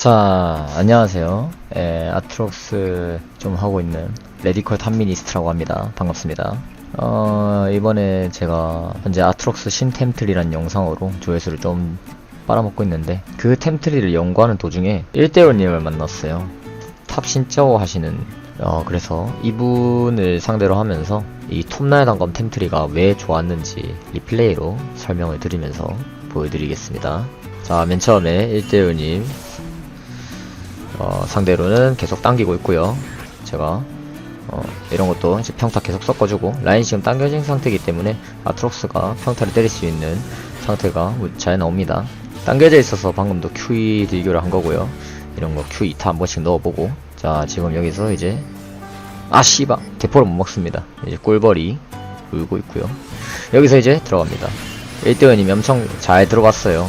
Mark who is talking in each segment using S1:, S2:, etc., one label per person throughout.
S1: 자, 안녕하세요. 에, 아트록스 좀 하고 있는 레디컬 탐미니스트라고 합니다. 반갑습니다. 어, 이번에 제가 현재 아트록스 신템틀이라는 영상으로 조회수를 좀 빨아먹고 있는데 그 템트리를 연구하는 도중에 1대1님을 만났어요. 탑 신짜오 하시는 어, 그래서 이분을 상대로 하면서 이 톱날 단검 템트리가 왜 좋았는지 리플레이로 설명을 드리면서 보여드리겠습니다. 자, 맨 처음에 1대1님 어, 상대로는 계속 당기고 있고요. 제가 어, 이런 것도 이제 평타 계속 섞어주고 라인 지금 당겨진 상태이기 때문에 아트록스가 평타를 때릴 수 있는 상태가 잘 나옵니다. 당겨져 있어서 방금도 QE 딜교를 한 거고요. 이런 거 Q 2타 한 번씩 넣어보고 자 지금 여기서 이제 아 씨바 대포를 못 먹습니다. 이제 꿀벌이 울고 있고요. 여기서 이제 들어갑니다. 1대원님이 엄청 잘 들어갔어요.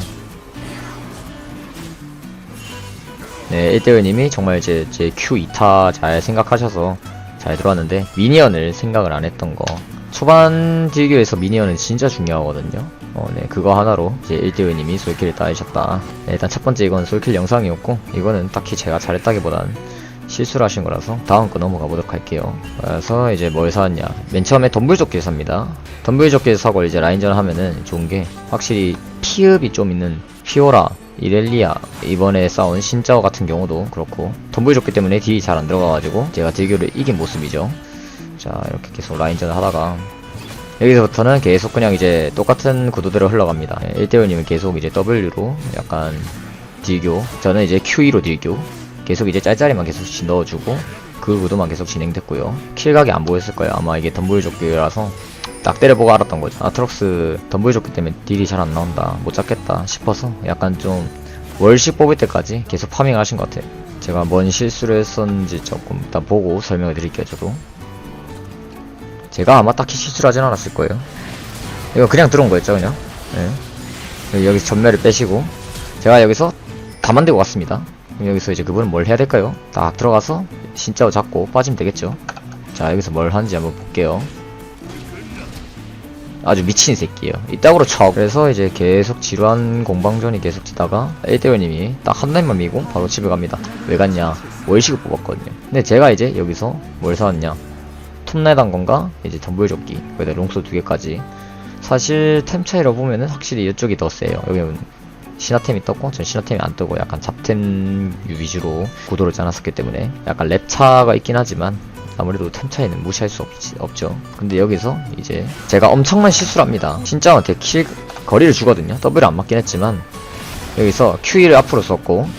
S1: 네, 1대1님이 정말 이제 제 Q 2타 잘 생각하셔서 잘 들어왔는데 미니언을 생각을 안 했던 거. 초반 딜교에서 미니언은 진짜 중요하거든요. 어, 네, 그거 하나로 이제 1대1님이 솔킬을 따이셨다. 네, 일단 첫 번째 이건 솔킬 영상이었고 이거는 딱히 제가 잘했다기보단 실수를 하신 거라서 다음 거 넘어가 보도록 할게요. 그래서 이제 뭘 사왔냐. 맨 처음에 덤불조끼를 삽니다. 덤불조끼를 사고 이제 라인전 하면은 좋은 게 확실히 피읍이 좀 있는 피오라 이렐리아 이번에 싸운 신짜오 같은 경우도 그렇고 덤불 줬기 때문에 딜이 잘 안 들어가가지고 제가 딜교를 이긴 모습이죠. 자 이렇게 계속 라인전을 하다가 여기서부터는 계속 그냥 이제 똑같은 구도대로 흘러갑니다. 1대1님은 계속 이제 W로 약간 딜교 저는 이제 Q2로 딜교 계속 이제 짤짤이만 계속 넣어주고 그 구도만 계속 진행됐고요. 킬각이 안 보였을 거예요. 아마 이게 덤불 조끼라서 딱 때려보고 알았던 거죠. 아트록스 덤블 줬기 때문에 딜이 잘 안 나온다. 못 잡겠다 싶어서 약간 좀 월식 뽑을 때까지 계속 파밍 하신 것 같아요. 제가 뭔 실수를 했었는지 조금 일단 보고 설명을 드릴게요, 저도. 제가 아마 딱히 실수를 하진 않았을 거예요. 이거 그냥 들어온 거였죠, 그냥. 예. 여기서 전멸을 빼시고, 제가 여기서 다 만들고 왔습니다. 그럼 여기서 이제 그분은 뭘 해야 될까요? 딱 들어가서 진짜로 잡고 빠지면 되겠죠. 자, 여기서 뭘 하는지 한번 볼게요. 아주 미친 새끼예요. 이따구로 쳐. 그래서 이제 계속 지루한 공방전이 계속 지다가 1대1님이 딱한 라인만 미고 바로 집에 갑니다. 왜 갔냐? 월식을 뽑았거든요. 근데 제가 이제 여기서 뭘 사왔냐? 톱날 단건가 이제 덤불조끼 그다음 롱소 두 개까지. 사실 템 차이로 보면은 확실히 이쪽이 더 세요. 여기는 신화템이 떴고 전 신화템이 안 뜨고 약간 잡템 위주로 구도를 짜놨었기 때문에 약간 랩 차가 있긴 하지만 아무래도 템 차이는 무시할 수 없지, 없죠. 근데 여기서 이제 제가 엄청난 실수를 합니다. 진짜한테 킬 거리를 주거든요. W를 안 맞긴 했지만 여기서 Q를 앞으로 썼고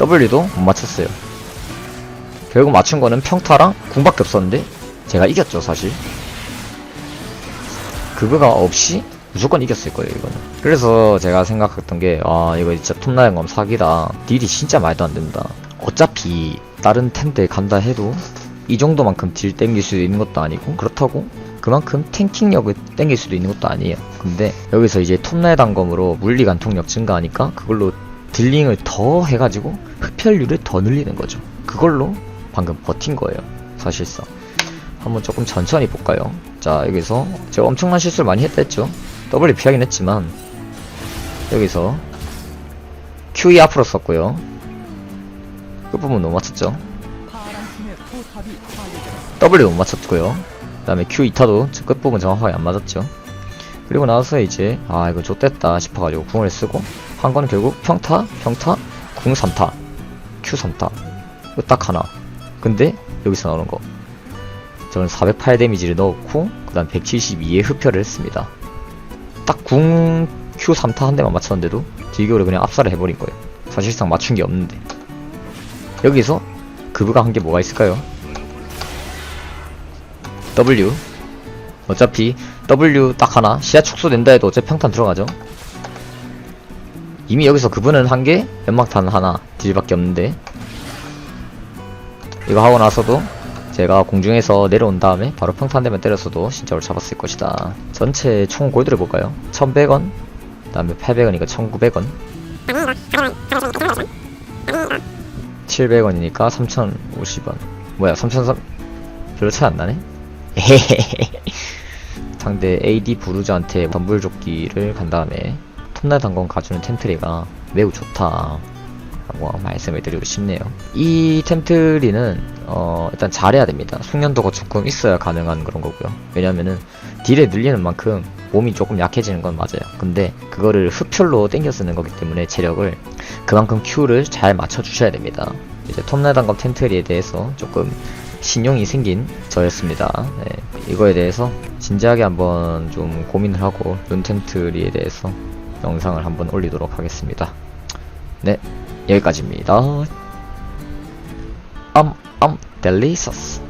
S1: W도 못 맞췄어요. 결국 맞춘 거는 평타랑 궁밖에 없었는데 제가 이겼죠 사실. 그거가 없이 무조건 이겼을 거예요 이거는. 그래서 제가 생각했던 게아 이거 진짜 톱나영검 사기다. 딜이 진짜 말도 안 된다. 어차피 다른 템들 간다 해도 이 정도만큼 딜 땡길 수 있는 것도 아니고 그렇다고 그만큼 탱킹력을 땡길 수도 있는 것도 아니에요. 근데 여기서 이제 톱날 단검으로 물리 간통력 증가하니까 그걸로 딜링을 더 해가지고 흡혈률을 더 늘리는 거죠. 그걸로 방금 버틴 거예요 사실상. 한번 조금 천천히 볼까요? 자 여기서 제가 엄청난 실수를 많이 했댔죠. W 피하긴 했지만 여기서 QE 앞으로 썼고요. 끝부분 너무 맞췄죠 W 못 맞췄고요. 그 다음에 Q 2타도 끝부분 정확하게 안 맞았죠. 그리고 나서 이제 아 이거 좆됐다 싶어가지고 궁을 쓰고 한 거는 결국 평타, 평타, 궁 3타, Q 3타 이거 딱 하나. 근데 여기서 나오는 거 저는 408 데미지를 넣었고 그 다음 172의 흡혈을 했습니다. 딱 궁 Q 3타 한 대만 맞췄는데도 딜교를 그냥 압살을 해버린 거예요. 사실상 맞춘 게 없는데 여기서 그부가 한 게 뭐가 있을까요? W. 어차피 W 딱 하나. 시야 축소된다 해도 어차피 평탄 들어가죠. 이미 여기서 그분은 한개 연막탄 하나 딜밖에 없는데. 이거 하고 나서도 제가 공중에서 내려온 다음에 바로 평탄 대면 때렸어도 진짜로 잡았을 것이다. 전체 총 골드를 볼까요? 1100원? 그 다음에 800원이니까 1900원? 700원이니까 3050원. 뭐야 3003 별로 차이 안 나네 상대 AD 부르즈한테 덤불조끼를 간 다음에 톱날 단검 가주는 템트리가 매우 좋다 라고 말씀을 드리고 싶네요. 이 템트리는 어, 일단 잘해야 됩니다. 숙련도가 조금 있어야 가능한 그런 거고요. 왜냐면은 딜에 늘리는 만큼 몸이 조금 약해지는 건 맞아요. 근데 그거를 흡혈로 땡겨 쓰는 거기 때문에 체력을 그만큼 Q를 잘 맞춰 주셔야 됩니다. 이제 톱날 단검 텐트리에 대해서 조금 신용이 생긴 저였습니다. 네, 이거에 대해서 진지하게 한번 좀 고민을 하고 룬텐트리에 대해서 영상을 한번 올리도록 하겠습니다. 네, 여기까지입니다. 암, 암, 델리서스.